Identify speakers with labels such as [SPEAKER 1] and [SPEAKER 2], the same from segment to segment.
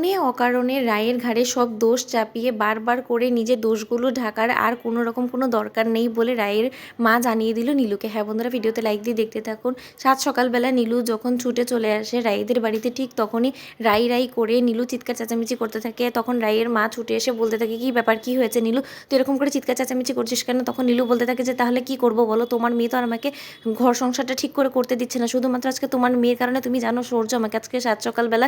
[SPEAKER 1] কারণে, অকারণে রায়ের ঘাড়ে সব দোষ চাপিয়ে বারবার করে নিজের দোষগুলো ঢাকার আর কোনো রকম কোনো দরকার নেই বলে রায়ের মা জানিয়ে দিল নীলুকে। হ্যাঁ বন্ধুরা, ভিডিওতে লাইক দিয়ে দেখতে থাকুন। সাত সকালবেলা নীলু যখন ছুটে চলে আসে রায়েদের বাড়িতে, ঠিক তখনই রাই রাই করে নীলু চিৎকার চেঁচামেচি করতে থাকে। তখন রায়ের মা ছুটে এসে বলতে থাকে, কি ব্যাপার? কি হয়েছে নীলু? তুই এরকম করে চিৎকার চেঁচামেচি করছিস কেন? তখন নীলু বলতে থাকে যে, তাহলে কি করব বলো? তোমার মেয়ে তো আর আমাকে ঘর সংসারটা ঠিক করে করতে দিচ্ছে না। শুধুমাত্র আজকে তোমার মেয়ের কারণে তুমি জানো, সূর্য আমাকে আজকে সাত সকালবেলা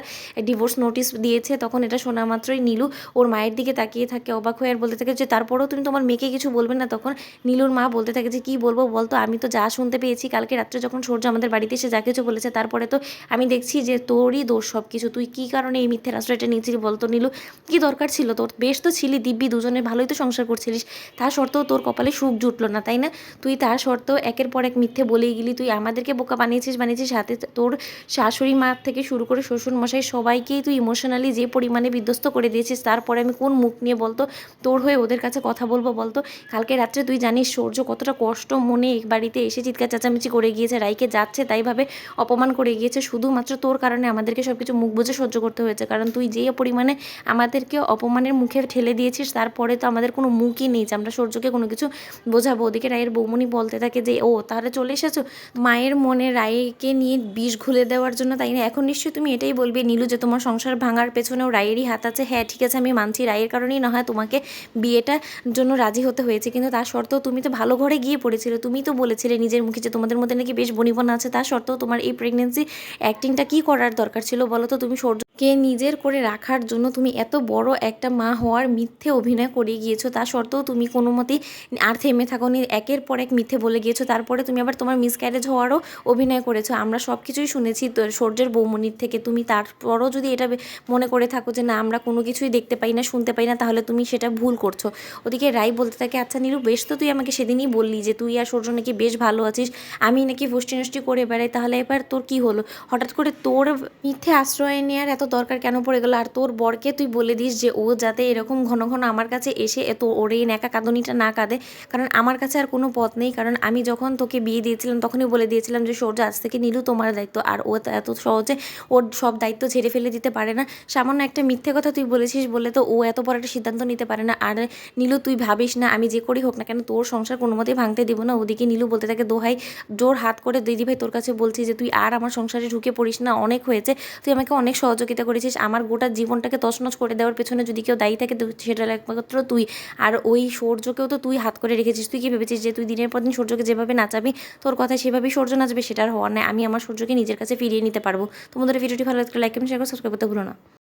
[SPEAKER 1] ডিভোর্স নোটিশ দিয়েছে তখন এটা শোনা মাত্রই নীলু ওর মায়ের দিকে তাকিয়ে থাকে, অবাক হয়ে আর বলতে থাকে যে, তারপরেও তুমি তোমার মেয়েকে কিছু বলবে না? তখন নীলুর মা বলতে থাকে যে, কী বলব বলতো আমি তো যা শুনতে পেয়েছি, কালকে রাত্রে যখন সূর্য আমাদের বাড়িতে এসে যা কিছু বলেছে, তারপরে তো আমি দেখছি যে, তোরই দোষ সব কিছু তুই কী কারণে এই মিথ্যের আশ্রয়টা নিয়েছিলি বলতো নীলু? কী দরকার ছিল তোর? বেশ তো ছিলি, দিব্যি, দুজনে ভালোই তো সংসার করছিলিস। তা সত্ত্বেও তোর কপালে সুখ জুটলো না, তাই না? তুই তার সত্ত্বেও একের পর এক মিথ্যে বলেই গেলি, তুই আমাদেরকে বোকা বানিয়েছিস বানিয়েছিস সাথে তোর শাশুড়ি মা থেকে শুরু করে শ্বশুর মশাই সবাইকেই তুই ইমোশনালি যে পরিমাণে বিধ্বস্ত করে দিয়েছিস, তারপরে আমি কোন মুখ নিয়ে বলতো? তোর হয়ে ওদের কাছে কথা বলব বলতো? কালকে রাত্রে তুই জানিস সূর্য কতটা কষ্ট মনে এক বাড়িতে এসে চিৎকার চেঁচামেচি করে গিয়েছে, রাইকে যাচ্ছে তাইভাবে অপমান করে গিয়েছে। শুধুমাত্র তোর কারণে আমাদেরকে সব কিছু মুখ বুঝে সহ্য করতে হয়েছে, কারণ তুই যে পরিমাণে আমাদেরকে অপমানের মুখে ঠেলে দিয়েছিস, তারপরে তো আমাদের কোনো মুখই নেই যে আমরা সূর্যকে কোনো কিছু বোঝাবো। ওদিকে রায়ের বৌমনি বলতে থাকে যে, ও, তাহলে চলে এসেছ? মায়ের মনে রায়কে নিয়ে বিষ ঘুলে দেওয়ার জন্য তাই না? এখন নিশ্চয়ই তুমি এটাই বলবে, নীলু, যে তোমার সংসার ভাঙার পেছনেও রায়েরই হাত আছে। হ্যাঁ ঠিক আছে, আমি মানছি রায়ের কারণেই না হয় তোমাকে বিয়েটার জন্য রাজি হতে হয়েছে, কিন্তু তা সত্ত্বেও তুমি তো ভালো ঘরে গিয়ে পড়েছিলে। তুমি তো বলেছিলে নিজের মুখে যে তোমাদের মধ্যে নাকি বেশ বনিবন আছে তা সত্ত্বেও তোমার এই প্রেগনেন্সি অ্যাক্টিংটা কি করার দরকার ছিল বলো তো? তুমি সূর্যকে নিজের করে রাখার জন্য তুমি এত বড় একটা মা হওয়ার মিথ্যে অভিনয় করে গিয়েছো, তা সত্ত্বেও তুমি কোনো মতেই আর থেমে থাকো নি একের পর এক মিথ্যে বলে গিয়েছো, তারপরে তুমি আবার তোমার মিসক্যারেজ হওয়ারও অভিনয় করেছ। আমরা সব কিছুই শুনেছি সূর্যের বৌমনির থেকে। তুমি তারপরও যদি এটা মনে করে থাকো যে না, আমরা কোনো কিছুই দেখতে পাই না, শুনতে পাই না, তাহলে তুমি সেটা ভুল করছ। ওদিকে রাই বলতে থাকে আচ্ছা নীরু বেশ তো তুই আমাকে সেদিনই বললি যে তুই আর সূর্য নাকি বেশ ভালো আছিস। আমি নাকি ফুষ্টি নষ্টি করে বেড়াই, তাহলে এবার তোর কি হলো? হঠাৎ করে তোর মিথ্যে আশ্রয় নেওয়ার এত দরকার কেন পড়ে গেলো? আর তোর বরকে তুই বলে দিস যে, ও যাতে এরকম ঘন ঘন আমার কাছে এসে এত ওর এই কাঁদনিটা না কাঁদে। কারণ আমার কাছে আর কোনো পথ নেই। কারণ আমি যখন তোকে বিয়ে দিয়েছিলাম, তখনই বলে দিয়েছিলাম যে সূর্য আজ থেকে নীলু তোমার দায়িত্ব। আর ও এত সহজে ওর সব দায়িত্ব ঝেড়ে ফেলে দিতে পারে না। সামান্য একটা মিথ্যে কথা তুই বলেছিস বলে তো ও এত বড় একটা সিদ্ধান্ত নিতে পারে না। আর নীলু, তুই ভাবিস না, আমি যে করি হোক না কেন, তোর সংসার কোনো মতেই ভাঙতে দিব না। ওদিকে নীলু বলতে থাকে, দোহাই, জোর হাত করে দিদি ভাই তোর কাছে বলছি যে, তুই আর আমার সংসারে ঢুকে পড়িস না। অনেক হয়েছে। তুই আমাকে অনেক সহযোগিতা করেছিস, আমার গোটা জীবনটাকে তছনছ করে দেওয়ার পেছনে যদি কেউ দায়ী থাকে সেটা একমাত্র তুই। আর ওই সূর্যকেও তো তুই হাত করে রেখেছিস। তুই কি ভেবেছিস যে তুই দিনের পর দিন সূর্যকে যেভাবে নাচাবি, তোর কথা সেভাবেই সূর্য নাচবে? আর হওয়ার নাই। আমি আমার সূর্যকে নিজের কাছে ফিরিয়ে নিতে পারব। তোমাদের ভিডিওটি ভালো লাগলে লাইক কমেন্ট শেয়ার করে সাবস্ক্রাইব করতে ভুলো না।